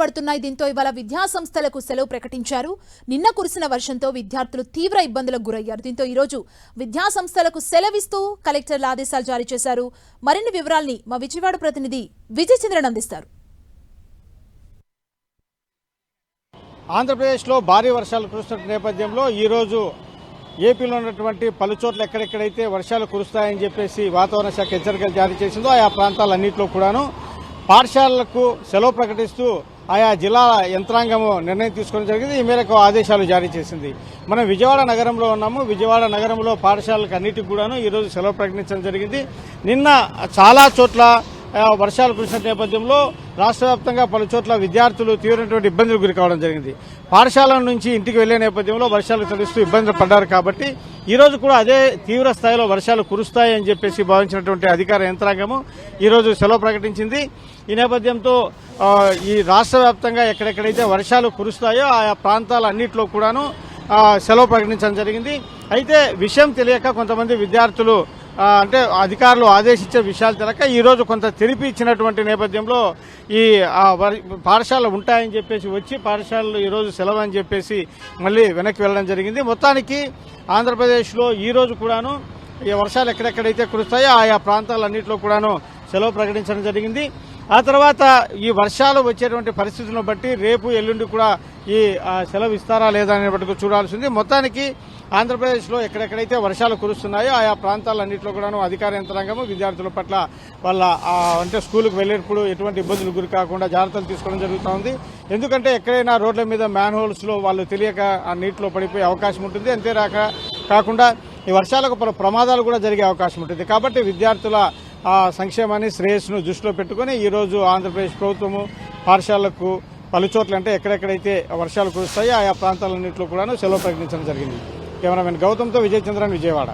పడుతున్నాయి. దీంతో ఇవాళ విద్యా సంస్థలకు సెలవు ప్రకటించారు. నిన్న కురిసిన వర్షంతో విద్యార్థులు తీవ్ర ఇబ్బందులకు గురయ్యారు. దీంతో ఈరోజు విద్యా సంస్థలకు సెలవిస్తూ కలెక్టర్ల ఆదేశాలు జారీ చేశారు. మరిన్ని వివరాల్ని మా విజయవాడ ప్రతినిధి విజయ్ చంద్రన్ అందిస్తారు. ఆంధ్రప్రదేశ్లో భారీ వర్షాలు కురుస్తున్న నేపథ్యంలో ఈరోజు ఏపీలో ఉన్నటువంటి పలు చోట్ల ఎక్కడెక్కడైతే వర్షాలు కురుస్తాయని చెప్పేసి వాతావరణ శాఖ హెచ్చరికలు జారీ చేసిందో ఆయా ప్రాంతాలన్నింటిలో కూడాను పాఠశాలలకు సెలవు ప్రకటిస్తూ ఆయా జిల్లాల యంత్రాంగము నిర్ణయం తీసుకోవడం జరిగింది. ఈ మేరకు ఆదేశాలు జారీ చేసింది. మనం విజయవాడ నగరంలో ఉన్నాము. విజయవాడ నగరంలో పాఠశాలకు అన్నిటికి కూడాను ఈరోజు సెలవు ప్రకటించడం జరిగింది. నిన్న చాలా చోట్ల వర్షాలు కురిసిన నేపథ్యంలో రాష్ట్ర వ్యాప్తంగా పలు చోట్ల విద్యార్థులు తీవ్రమైనటువంటి ఇబ్బందులు గురి కావడం జరిగింది. పాఠశాల నుంచి ఇంటికి వెళ్ళే నేపథ్యంలో వర్షాలు తలుస్తూ ఇబ్బందులు పడ్డారు కాబట్టి ఈ రోజు కూడా అదే తీవ్ర స్థాయిలో వర్షాలు కురుస్తాయని చెప్పేసి భావించినటువంటి అధికార యంత్రాంగము ఈ రోజు సెలవు ప్రకటించింది. ఈ నేపథ్యంతో ఈ రాష్ట్ర వ్యాప్తంగా ఎక్కడెక్కడైతే వర్షాలు కురుస్తాయో ఆయా ప్రాంతాలన్నింటిలో కూడాను సెలవు ప్రకటించడం జరిగింది. అయితే విషయం తెలియక కొంతమంది విద్యార్థులు అంటే అధికారులు ఆదేశించే విషయాలు తెలక ఈరోజు కొంత తెలిపి ఇచ్చినటువంటి నేపథ్యంలో ఈ ఆ, పాఠశాలలు ఉంటాయని చెప్పేసి వచ్చి పాఠశాలలు ఈరోజు సెలవు అని చెప్పేసి మళ్ళీ వెనక్కి వెళ్ళడం జరిగింది. మొత్తానికి ఆంధ్రప్రదేశ్లో ఈ రోజు కూడాను ఈ వర్షాలు ఎక్కడెక్కడైతే కురుస్తాయో ఆయా ప్రాంతాలన్నింటిలో కూడాను సెలవు ప్రకటించడం జరిగింది. ఆ తర్వాత ఈ వర్షాలు వచ్చేటువంటి పరిస్థితులను బట్టి రేపు ఎల్లుండి కూడా ఈ ఆ, సెలవు ఇస్తారా లేదా అనేప్పటికీ చూడాల్సింది. మొత్తానికి ఆంధ్రప్రదేశ్లో ఎక్కడెక్కడైతే వర్షాలు కురుస్తున్నాయో ఆయా ప్రాంతాలన్నింటిలో కూడాను అధికార యంత్రాంగము విద్యార్థుల పట్ల వాళ్ళ అంటే స్కూల్కి వెళ్ళేటప్పుడు ఎటువంటి ఇబ్బందులు గురి కాకుండా జాగ్రత్తలు తీసుకోవడం జరుగుతూ ఉంది ఎందుకంటే ఎక్కడైనా రోడ్ల మీద మ్యాన్ హోల్స్లో వాళ్ళు తెలియక ఆ నీటిలో పడిపోయే అవకాశం ఉంటుంది. అంతేరాక కాకుండా ఈ వర్షాలకు పలు ప్రమాదాలు కూడా జరిగే అవకాశం ఉంటుంది. కాబట్టి విద్యార్థుల సంక్షేమాన్ని శ్రేయస్సును దృష్టిలో పెట్టుకుని ఈరోజు ఆంధ్రప్రదేశ్ ప్రభుత్వము పాఠశాలకు పలు చోట్ల అంటే ఎక్కడెక్కడైతే వర్షాలు కురుస్తాయో ఆయా ప్రాంతాలన్నింటిలో కూడాను సెలవు ప్రకటించడం జరిగింది. కెమెరామెన్ గౌతమ్తో విజయచంద్రన్ విజయవాడ.